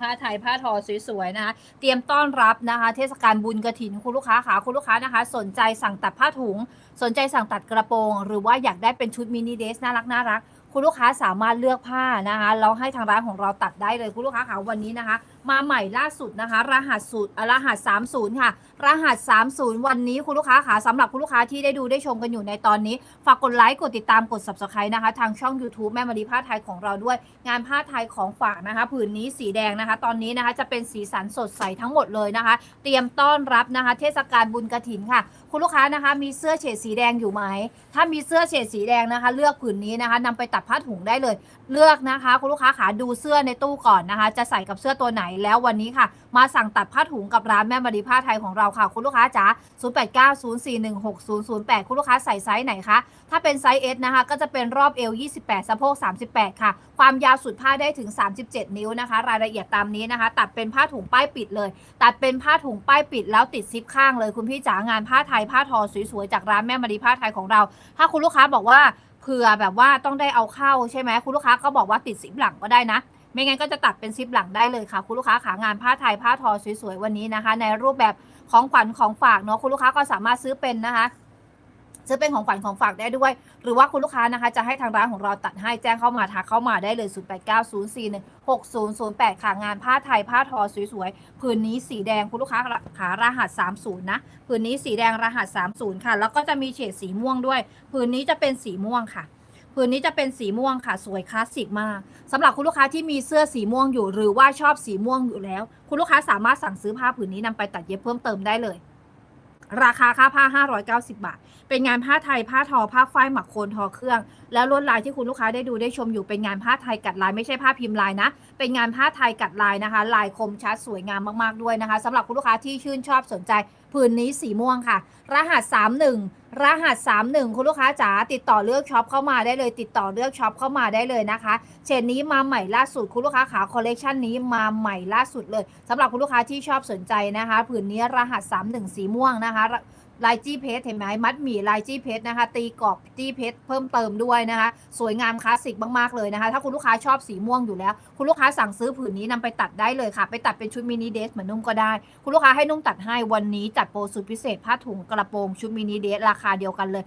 ผ้าไทยผ้าทอสวยๆนะคะ เตรียมต้อนรับนะคะ เทศกาลบุญกระถินคุณลูกค้าค่ะคุณลูกค้านะคะ สนใจสั่งตัดผ้าถุง สนใจสั่งตัดกระโปรง หรือว่าอยากได้เป็นชุดมินิเดสน่ารักน่ารักคุณลูกค้าสามารถเลือกผ้านะคะ เราให้ทางร้านของเราตัดได้เลยคุณลูกค้าค่ะวันนี้นะคะมาใหม่ล่าสุดนะคะ รหัสสูตรรหัส 30 ค่ะ รหัส 30 วันนี้คุณลูกค้าค่ะสำหรับคุณลูกค้าที่ได้ดูได้ชมกันอยู่ในตอนนี้ ฝากกดไลค์กดติดตามกด subscribe นะคะ ทางช่อง YouTube แม่มารีผ้าไทยของเราด้วย งานผ้าไทยของฝากนะคะ ผืนนี้สีแดงนะคะ ตอนนี้นะคะจะเป็นสีสันสดใสทั้งหมดเลยนะคะ เตรียมต้อนรับนะคะ เทศกาลบุญกระถินค่ะ คุณลูกค้านะคะมีเสื้อเฉดสีแดงอยู่ไหมถ้ามีเสื้อเฉดสีแดงนะคะ เลือกผืนนี้นะคะนำไปตัดผ้าถุงได้เลย เลือกนะคะ คุณลูกค้าขาดูเสื้อในตู้ก่อนนะคะ จะใส่กับเสื้อตัวไหนแล้ววันนี้ค่ะ มาสั่งตัดผ้าถุงกับร้านแม่มารีผ้าไทยของเราค่ะ คุณลูกค้าจ๋า0890416008 คุณลูกค้าใส่ไซส์ไหนคะ ถ้าเป็นไซส์ S นะคะ ก็จะเป็นรอบเอว 28 สะโพก 38 ค่ะ ความยาวสุดผ้าได้ถึง 37 นิ้วนะคะ รายละเอียดตามนี้นะคะ ตัดเป็นผ้าถุงป้ายปิดเลย ตัดเป็นผ้าถุงป้ายปิดแล้วติดซิปข้างเลยคุณพี่จ๋างานผ้าไทยผ้าทอสวยๆจากร้านแม่มารีผ้าไทยของเรา ถ้าคุณลูกค้าบอกว่าเผื่อแบบว่าต้องได้เอาเข้าใช่ไหมคุณลูกค้าก็บอกว่าติดซิปหลังก็ได้นะ ไม่งั้นก็จะตัดเป็นซิปหลังได้เลยค่ะ คุณลูกค้าขางานผ้าไทยผ้าทอสวยๆวันนี้นะคะ ในรูปแบบของขวัญของฝากเนาะคุณลูกค้าก็สามารถซื้อเป็นนะคะซื้อเป็นของขวัญของฝากได้ด้วย หรือว่าคุณลูกค้านะคะ จะให้ทางร้านของเราตัดให้แจ้งเข้ามาทักเข้ามาได้เลย 0890416008 ค่ะงานผ้าไทยผ้าทอสวยๆผืนนี้สีแดงคุณลูกค้าขารหัส 30 นะผืนนี้สีแดงรหัส 30 ค่ะ แล้วก็จะมีเฉดสีม่วงด้วยผืนนี้จะเป็นสีม่วงค่ะ ผืนนี้จะเป็นสีม่วงค่ะ สวยคลาสสิกมากสำหรับคุณลูกค้าที่มีเสื้อสีม่วงอยู่ หรือว่าชอบสีม่วงอยู่แล้ว คุณลูกค้าสามารถสั่งซื้อผ้าผืนนี้นำไปตัดเย็บเพิ่มเติมได้เลย ราคาค่าผ้า 590 บาท เป็นงานผ้าไทยผ้าทอผ้าฝ้ายหมักโคนทอเครื่อง แล้วลวดลายที่คุณลูกค้าได้ดูได้ชมอยู่เป็นงานผ้าไทยกัดลายไม่ใช่ผ้าพิมพ์ลายนะ เป็นงานผ้าไทยกัดลายนะคะ ลายคมชัดสวยงามมากๆด้วยนะคะสำหรับคุณลูกค้าที่ชื่นชอบสนใจผืนนี้สีม่วงค่ะ รหัส 31 รหัส 31 คุณลูกค้าจ๋าติดต่อเลือกช็อปเข้ามาได้เลย ติดต่อเลือกช็อปเข้ามาได้เลยนะคะ เชนนี้มาใหม่ล่าสุดคุณลูกค้าขาคอลเลกชันนี้มาใหม่ล่าสุดเลยสำหรับคุณลูกค้าที่ชอบสนใจนะคะ ผืนนี้รหัส 31 สีม่วงนะคะ ลายจี้เพชรเห็นไหมมัดหมี่ลายจี้เพชรนะคะ ตีกรอบจี้เพชรเพิ่มเติมด้วยนะคะ สวยงามคลาสสิกมากๆเลยนะคะ ถ้าคุณลูกค้าชอบสีม่วงอยู่แล้ว คุณลูกค้าสั่งซื้อผืนนี้นำไปตัดได้เลยค่ะ ไปตัดเป็นชุดมินิเดสเหมือนนุ่มก็ได้ คุณลูกค้าให้นุ่มตัดให้วันนี้จัดโปรสุดพิเศษผ้าถุงกระโปรงชุดมินิเดสราคาเดียวกันเลย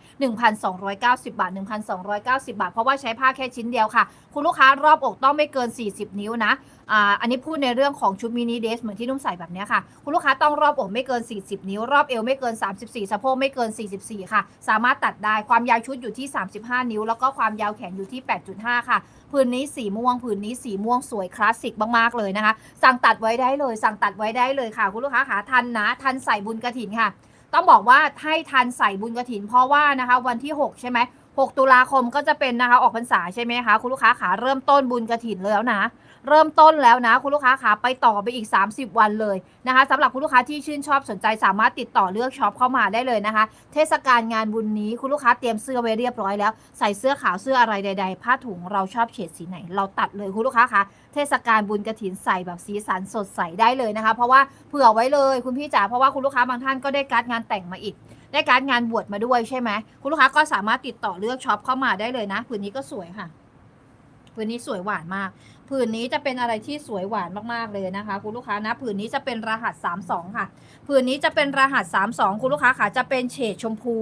1,290 บาท 1,290 บาท เพราะว่าใช้ผ้าแค่ชิ้นเดียวค่ะ คุณลูกค้ารอบอกต้องไม่เกิน 40 นิ้วนะอ่าอันนี้พูดในเรื่องของชุดมินิเดสเหมือนที่นุ่มใส่แบบนี้ค่ะ คุณลูกค้าต้องรอบอกไม่เกิน 40 นิ้ว รอบเอวไม่เกิน 34 สะโพกไม่เกิน 44 ค่ะ สามารถตัดได้ความยาวชุดอยู่ที่ 35 นิ้ว แล้วก็ความยาวแขนอยู่ที่ 8.5 ค่ะผืนนี้สีม่วงผืนนี้สีม่วงสวยคลาสสิกมากๆเลยนะคะ สั่งตัดไว้ได้เลย สั่งตัดไว้ได้เลยค่ะ คุณลูกค้าขาทันนะทันใส่บุญกระถินค่ะ ต้องบอกว่าให้ทันใส่บุญกระถิน เพราะว่านะคะวันที่ 6 ใช่ไหม 6 ตุลาคมก็จะเป็นนะคะออกพรรษาใช่ไหมคะคุณลูกค้าขาเริ่มต้นบุญกระถินแล้วนะ เริ่มต้นแล้วนะ คุณลูกค้าขาไปต่อไปอีก 30 วันเลยนะคะสำหรับคุณลูกค้าที่ชื่นชอบสนใจสามารถติดต่อเลือกช็อปเข้ามาได้เลยนะคะ เทศกาลงานบุญนี้คุณลูกค้าเตรียมเสื้อไว้เรียบร้อยแล้ว ใส่เสื้อขาวเสื้ออะไรใด ๆ ผ้าถุงเราชอบเฉดสีไหน เราตัดเลยคุณลูกค้าคะเทศกาลบุญกระถินใส่แบบสีสันสดใสได้เลยนะคะ เพราะว่าเผื่อไว้เลยคุณพี่จ๋าเพราะว่าคุณลูกค้าบางท่านก็ได้การ์ดงานแต่งมาอีก ได้การงานบวชมาด้วยใช่ไหมคุณลูกค้าก็สามารถติดต่อเลือกช็อปเข้ามาได้เลยนะผืนนี้ก็สวยค่ะผืนนี้สวยหวานมาก ผืนนี้จะเป็นอะไรที่สวยหวานมากๆเลยนะคะ คุณลูกค้านะผืนนี้จะเป็นรหัส 32 ค่ะ ผืนนี้จะเป็นรหัส 32 คุณลูกค้าค่ะจะเป็นเฉดชมพู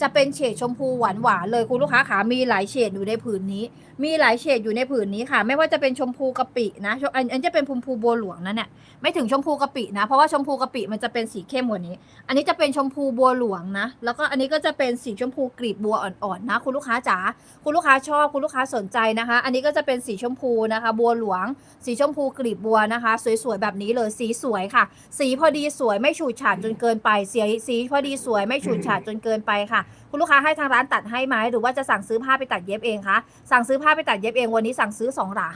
จะเป็นเฉดชมพูหวานหวานเลยคุณลูกค้าขามีหลายเฉดอยู่ในผืนนี้ มีหลายเฉดอยู่ในผืนนี้ค่ะ ไม่ว่าจะเป็นชมพูกะปินะอันอันจะเป็นชมพูบัวหลวงนั่นเนี่ยไม่ถึงชมพูกะปินะ เพราะว่าชมพูกะปิมันจะเป็นสีเข้มกว่านี้ อันนี้จะเป็นชมพูบัวหลวงนะ แล้วก็อันนี้ก็จะเป็นสีชมพูกลีบบัวอ่อนๆนะ คุณลูกค้าจ๋าคุณลูกค้าชอบคุณลูกค้าสนใจนะคะ อันนี้ก็จะเป็นสีชมพูนะคะบัวหลวง สีชมพูกลีบบัวนะคะ สวยๆแบบนี้เลยสีสวยค่ะ สีพอดีสวยไม่ฉูดฉาดจนเกินไปสีสีพอดีสวยไม่ฉูดฉาดจนเกินไปค่ะ คุณลูกค้าให้ทางร้านตัดให้ไหมหรือว่าจะสั่งซื้อผ้าไปตัดเย็บเองคะสั่งซื้อผ้าไปตัดเย็บเองวันนี้สั่งซื้อ2หลา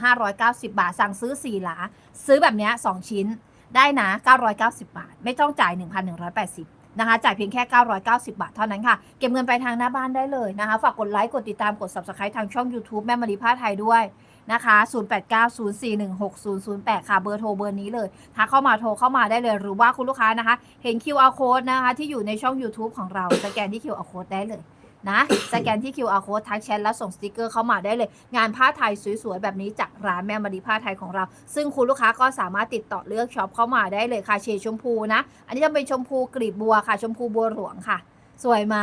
590 บาท สั่งซื้อ4หลาซื้อแบบเนี้ย2ชิ้นได้นะ 990 บาท ไม่ต้องจ่าย 1,180นะคะจ่ายเพียงแค่ 990 บาทเท่านั้นค่ะ เก็บเงินไปลายทางหน้าบ้านได้เลยนะคะ ฝากกดไลค์ กดติดตาม กด subscribe ทางช่อง YouTube แม่มารีผ้าไทยด้วย นะคะ 0890416008 ค่ะ เบอร์โทรเบอร์นี้เลยทักเข้ามาโทรเข้ามาได้เลย หรือว่าคุณลูกค้านะคะ เห็น QR code นะคะ ที่อยู่ในช่อง YouTube ของเรา สแกนที่ QR code ได้เลยนะสแกนที่ QR code ทักแชทแล้วส่งสติกเกอร์เข้ามาได้เลย งานผ้าไทยสวยๆ แบบนี้จากร้านแม่มารีผ้าไทยของเรา ซึ่งคุณลูกค้าก็สามารถติดต่อเลือกช็อปเข้ามาได้เลยค่ะเฉดชมพูนะ อันนี้จะเป็นชมพูกลีบบัวค่ะ ชมพูบัวหลวงค่ะ สวยไหม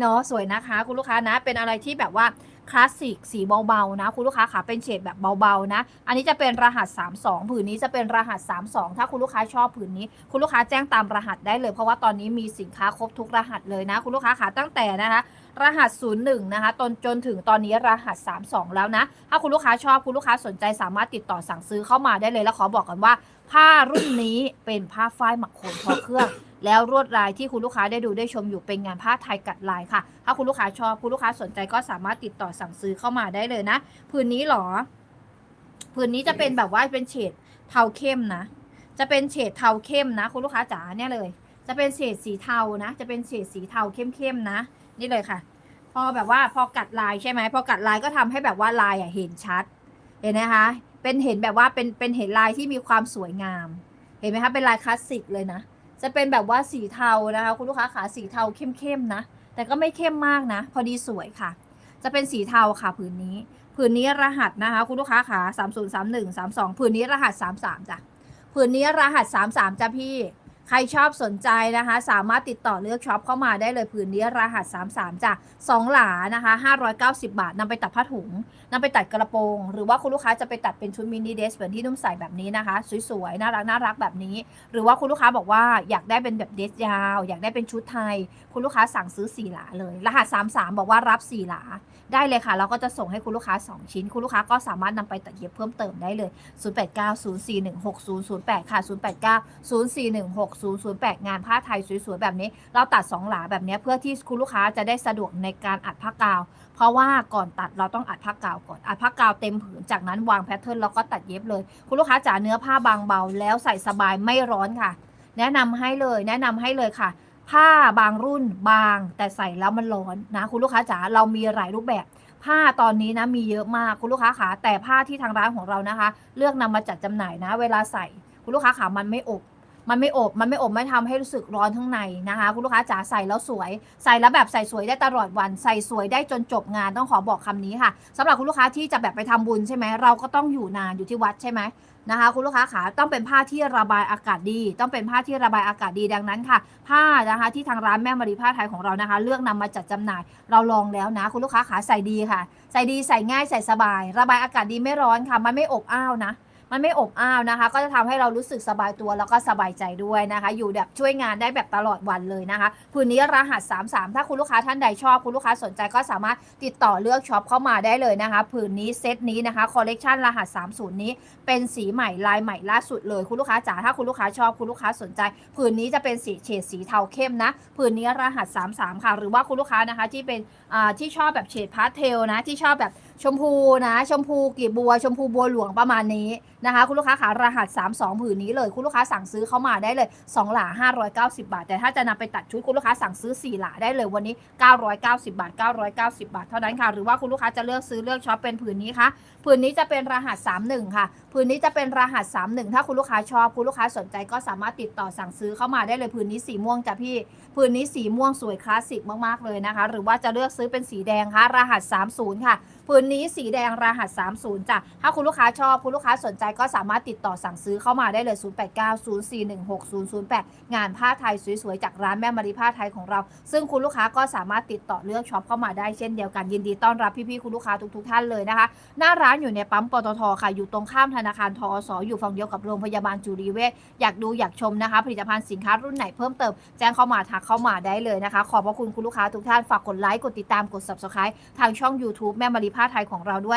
เนาะสวยนะคะ คุณลูกค้านะเป็นอะไรที่แบบว่า คลาสสิกสีเบาๆนะ คุณลูกค้าขาเป็นเฉดแบบเบาๆนะ อันนี้จะเป็นรหัส 32 ผืนนี้จะเป็นรหัส 32 ถ้าคุณลูกค้าชอบผืนนี้ คุณลูกค้าแจ้งตามรหัสได้เลย เพราะว่าตอนนี้มีสินค้าครบทุกรหัสเลยนะ คุณลูกค้าขาตั้งแต่นะคะรหัส 01 นะคะจนจนถึงตอนนี้รหัส 32 แล้วนะ ถ้าคุณลูกค้าชอบคุณลูกค้าสนใจสามารถติดต่อสั่งซื้อเข้ามาได้เลย แล้วขอบอกกันว่า ผ้ารุ่นนี้เป็นผ้าฝ้ายหมักโขนทอเครื่อง แล้วลวดลายที่คุณลูกค้าได้ดูได้ชมอยู่เป็นงานผ้าไทยกัดลายค่ะ ถ้าคุณลูกค้าชอบคุณลูกค้าสนใจก็สามารถติดต่อสั่งซื้อเข้ามาได้เลยนะผืนนี้หรอผืนนี้จะเป็นแบบว่าเป็นเฉดเทาเข้มนะ จะเป็นเฉดเทาเข้มนะ คุณลูกค้าจ๋าเนี่ยเลย จะเป็นเฉดสีเทานะ จะเป็นเฉดสีเทาเข้มๆนะ นี่เลยค่ะ พอแบบว่าพอกัดลายใช่ไหมพอกัดลายก็ทำให้แบบว่าลายอะเห็นชัด เห็นไหมคะ เป็นเห็นแบบว่าเป็นเป็นเห็นลายที่มีความสวยงาม เห็นไหมคะเป็นลายคลาสสิกเลยนะ จะเป็นแบบว่าสีเทานะคะ คุณลูกค้าขาสีเทาเข้มๆนะ แต่ก็ไม่เข้มมากนะ พอดีสวยค่ะ จะเป็นสีเทาค่ะผืนนี้ผืนนี้รหัสนะคะ คุณลูกค้าขาสามศูนย์สามหนึ่งสามสองผืนนี้รหัสสามสามจ้ะผืนนี้รหัสสามสามจ้ะพี่ ใครชอบสนใจนะคะ สามารถติดต่อเลือกช็อปเข้ามาได้เลยผืนนี้รหัส 33จ้ะสองหลานะคะ 590 บาทนำไปตัดผ้าถุงนำไปตัดกระโปรง หรือว่าคุณลูกค้าจะไปตัดเป็นชุดมินิเดสเหมือนที่นุ่มใส่แบบนี้นะคะ สวยๆ น่ารักน่ารักแบบนี้ หรือว่าคุณลูกค้าบอกว่าอยากได้เป็นแบบเดสยาว อยากได้เป็นชุดไทย คุณลูกค้าสั่งซื้อ 4 หลาเลย รหัส 33 บอกว่ารับ 4 หลา ได้เลยค่ะ เราก็จะส่งให้คุณลูกค้า 2 ชิ้น คุณลูกค้าก็สามารถนำไปตัดเย็บเพิ่มเติมได้เลย 0890416008 ค่ะ6008 งานผ้าไทยสวยๆแบบนี้ เราตัด 2 หลาแบบนี้เพื่อที่คุณลูกค้าจะได้สะดวกในการอัดผ้ากาว เพราะว่าก่อนตัดเราต้องอัดผ้ากาวก่อน อัดผ้ากาวเต็มผืน จากนั้นวางแพทเทิร์นแล้วก็ตัดเย็บเลย คุณลูกค้าจ๋าเนื้อผ้าบางเบา แล้วใส่สบายไม่ร้อนค่ะ แนะนำให้เลย แนะนำให้เลยค่ะ ผ้าบางรุ่นบาง แต่ใส่แล้วมันร้อนนะ คุณลูกค้าจ๋าเรามีหลายรูปแบบผ้าตอนนี้นะมีเยอะมากคุณลูกค้าขาแต่ผ้าที่ทางร้านของเรานะคะ เลือกนำมาจัดจำหน่ายนะ เวลาใส่คุณลูกค้าขามันไม่อบ มันไม่อบมันไม่อบไม่ทำให้รู้สึกร้อนข้างในนะคะ คุณลูกค้าจ๋าใส่แล้วสวย ใส่แล้วแบบใส่สวยได้ตลอดวัน ใส่สวยได้จนจบงานต้องขอบอกคำนี้ค่ะสำหรับคุณลูกค้าที่จะแบบไปทำบุญใช่ไหมเราก็ต้องอยู่นานอยู่ที่วัดใช่ไหมนะคะคุณลูกค้าขาต้องเป็นผ้าที่ระบายอากาศดี ต้องเป็นผ้าที่ระบายอากาศดีดังนั้นค่ะ ผ้านะคะที่ทางร้านแม่มารีผ้าไทยของเรานะคะ เลือกนำมาจัดจำหน่าย เราลองแล้วนะ คุณลูกค้าขาใส่ดีค่ะ ใส่ดีใส่ง่ายใส่สบาย ระบายอากาศดีไม่ร้อนค่ะ มันไม่อบอ้าวนะ มันไม่อบอ้าวนะคะ ก็จะทำให้เรารู้สึกสบายตัวแล้วก็สบายใจด้วยนะคะ อยู่แบบช่วยงานได้แบบตลอดวันเลยนะคะผืนนี้รหัส 33 ถ้าคุณลูกค้าท่านใดชอบคุณลูกค้าสนใจก็สามารถติดต่อเลือกช็อปเข้ามาได้เลยนะคะผืนนี้เซตนี้นะคะคอลเลกชันรหัส 30 นี้เป็นสีใหม่ลายใหม่ล่าสุดเลยคุณลูกค้าจ๋าถ้าคุณลูกค้าชอบคุณลูกค้าสนใจ ผืนนี้จะเป็นสีเฉดสีเทาเข้มนะผืนนี้รหัส 33 ค่ะ หรือว่าคุณลูกค้านะคะที่เป็นที่ชอบแบบเฉดพาสเทลนะที่ชอบแบบชมพูนะ ชมพูกีบบัว ชมพูบัวหลวงประมาณนี้นะคะ คุณลูกค้าขารหัส 32ผืนนี้เลย คุณลูกค้าสั่งซื้อเข้ามาได้เลย 2 หลา 590 บาท แต่ถ้าจะนำไปตัดชุดคุณลูกค้าสั่งซื้อ 4 หลาได้เลยวันนี้ 990 บาท 990 บาท เท่านั้นค่ะ หรือว่าคุณลูกค้าจะเลือกซื้อเลือกช็อปเป็นผืนนี้ค่ะผืนนี้จะเป็นรหัส 31 ค่ะผืนนี้จะเป็นรหัส 31 ถ้าคุณลูกค้าชอบคุณลูกค้าสนใจก็สามารถติดต่อสั่งซื้อเข้ามาได้เลยผืนนี้สีม่วงจ้ะพี่ผืนนี้สีม่วงสวยคลาสสิกมากๆเลยนะคะ หรือว่าจะเลือกซื้อเป็นสีแดงค่ะรหัส 30 ค่ะผืนนี้สีแดงรหัส 30จ้ะถ้าคุณลูกค้าชอบคุณลูกค้าสนใจก็สามารถติดต่อสั่งซื้อเข้ามาได้เลย 0890416008 งานผ้าไทยสวยๆ จากร้านแม่มารีผ้าไทยของเรา ซึ่งคุณลูกค้าก็สามารถติดต่อเลือกช็อปเข้ามาได้เช่นเดียวกันยินดีต้อนรับพี่ๆคุณลูกค้าทุกๆท่านเลยนะคะ หน้าร้านอยู่ในปั๊มปตทค่ะอยู่ตรงข้ามธนาคารทอสอยู่ฝั่งเดียวกับโรงพยาบาลจุรีเวชอยากดูอยากชมนะคะ ผลิตภัณฑ์สินค้ารุ่นไหนเพิ่มเติมแจ้งเข้ามาทักเข้ามาได้เลยนะคะ ขอบพระคุณคุณลูกค้าทุกท่านฝากกดไลค์กดติดตามกด subscribe ทางช่อง YouTube แม่มารีผ้าไทยของเราด้วย